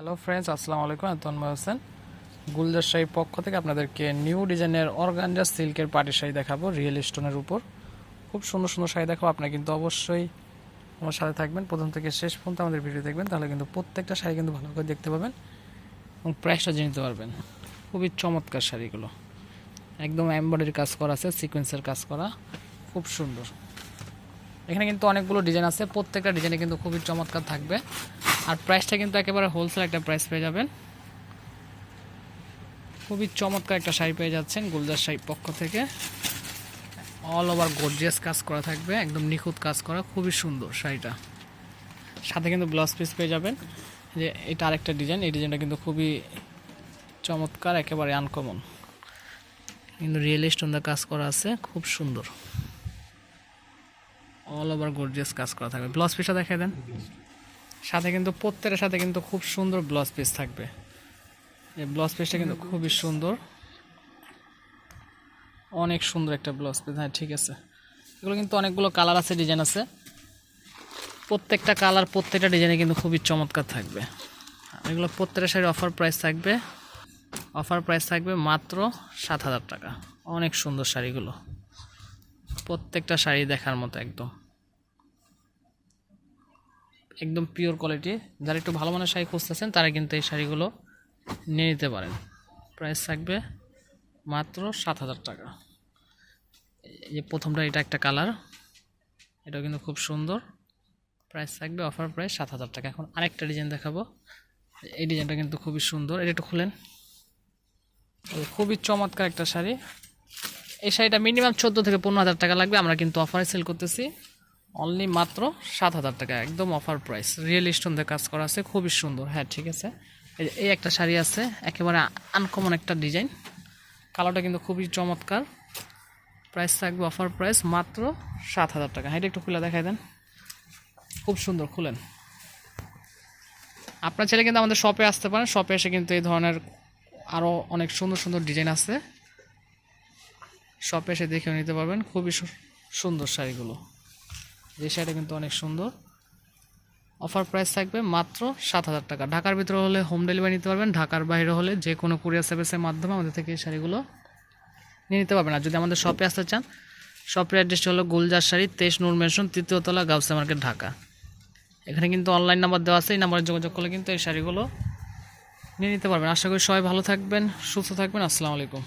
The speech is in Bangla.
হ্যালো ফ্রেন্ডস আসসালামু আলাইকুম, আমি তন্ময় হোসেন। গুলজার শাড়ির পক্ষ থেকে আপনাদেরকে নিউ ডিজাইনের অর্গানজা সিল্কের পাটি শাড়ি দেখাবো রিয়েল স্টোনের উপর। খুব সুন্দর সুন্দর শাড়ি দেখাবো, আপনারা কিন্তু অবশ্যই আমার সাথে থাকবেন। প্রথম থেকে শেষ পর্যন্ত আমাদের ভিডিও দেখবেন, তাহলে কিন্তু প্রত্যেকটা শাড়ি কিন্তু ভালো করে দেখতে পাবেন এবং প্রাইসটা জেনে নিতে পারবেন। খুবই চমৎকার শাড়িগুলো। একদম এমব্রয়ডারি কাজ করা আছে সিকোয়েন্সের কাজ করা। খুব সুন্দর। এখানে কিন্তু অনেকগুলো ডিজাইন আছে। প্রত্যেকটা ডিজাইনে কিন্তু খুবই চমৎকার থাকবে। আর প্রাইসটা কিন্তু একেবারে হোলসেল একটা প্রাইস পেয়ে যাবেন। খুবই চমৎকার একটা শাড়ি পেয়ে যাচ্ছেন গুলজার শাড়ির পক্ষ থেকে। অল ওভার গর্জিয়াস কাজ করা থাকবে, একদম নিখুঁত কাজ করা, খুবই সুন্দর শাড়িটা। সাথে কিন্তু ব্লাউজ পিস পেয়ে যাবেন। যে এটা আরেকটা ডিজাইন এই ডিজাইনটা কিন্তু খুবই চমৎকার, একেবারে আনকমন কিন্তু রিয়েল স্টোন দা কাজ করা আছে, খুব সুন্দর। অল ওভার গর্জিয়াস কাজ করা থাকবে। ব্লাউজ পিসটা দেখাই দেন। সাথে কিন্তু প্রত্যেকের সাথে কিন্তু খুব সুন্দর ব্লাউজ পিস থাকবে। এই ব্লাউজ পিসটা কিন্তু খুবই সুন্দর। অনেক সুন্দর একটা ব্লাউজ পিস হ্যাঁ ঠিক আছে। এগুলো কিন্তু অনেকগুলো কালার আছে ডিজাইন আছে। প্রত্যেকটা কালার প্রত্যেকটা ডিজাইনে কিন্তু খুবই চমৎকার থাকবে। এগুলো প্রত্যেকটা শাড়ির অফার প্রাইস থাকবে। অফার প্রাইস থাকবে মাত্র সাত হাজার টাকা। অনেক সুন্দর শাড়িগুলো। প্রত্যেকটা শাড়ি দেখার মতো একদম। একদম পিওর কোয়ালিটি যারা একটু ভালো মানের শাড়ি খুঁজতেছেন, তারা কিন্তু এই শাড়িগুলো নিয়ে নিতে পারেন। প্রাইস থাকবে মাত্র সাত হাজার টাকা। এই যে প্রথমটা, এটা একটা কালার এটাও কিন্তু খুব সুন্দর। প্রাইস থাকবে অফার প্রাইস সাত হাজার টাকা। এখন আরেকটা ডিজাইন দেখাবো। এই ডিজাইনটা কিন্তু খুবই সুন্দর। এটা একটু খুলেন। খুবই চমৎকার একটা শাড়ি। এই শাড়িটা মিনিমাম চোদ্দ থেকে পনেরো হাজার টাকা লাগবে। আমরা কিন্তু অফারে সেল করতেছি। অনলি মাত্র সাত হাজার টাকা, একদম অফার প্রাইস রিয়েল স্টোন দিয়ে কাজ করা আছে, খুবই সুন্দর। হ্যাঁ ঠিক আছে। এই একটা শাড়ি আছে, একেবারে আনকমন একটা ডিজাইন কালারটা কিন্তু খুবই চমৎকার। প্রাইস থাকবে অফার প্রাইস মাত্র সাত হাজার টাকা। হ্যাঁ এটা একটু খুলে দেখাই দেন। খুব সুন্দর, খুলেন। আপনার ছেলে কিন্তু আমাদের শপে আসতে পারেন শপে এসে কিন্তু এই ধরনের আরও অনেক সুন্দর সুন্দর ডিজাইন আছে। শপে এসে দেখেও নিতে পারবেন। খুবই সুন্দর শাড়িগুলো। যে শাড়িটা কিন্তু অনেক সুন্দর। অফার প্রাইস থাকবে মাত্র সাত হাজার টাকা। ঢাকার ভিতরে হলে হোম ডেলিভারি নিতে পারবেন, ঢাকার বাইরে হলে যে কোনো কুরিয়ার সার্ভিসের মাধ্যমে আমাদের থেকে এই শাড়িগুলো নিয়ে নিতে পারবেন। আর যদি আমাদের শপে আসতে চান, শপের অ্যাড্রেসটা হলো গুলজার শাড়ি, তেইশ নূর মেনশন, তৃতীয়তলা গাউসা মার্কেট, ঢাকা। এখানে কিন্তু অনলাইন নাম্বার দেওয়া আছে, এই নাম্বারে যোগাযোগ করলে কিন্তু এই শাড়িগুলো নিয়ে নিতে পারবেন। আশা করি সবাই ভালো থাকবেন, সুস্থ থাকবেন। আসসালামু আলাইকুম।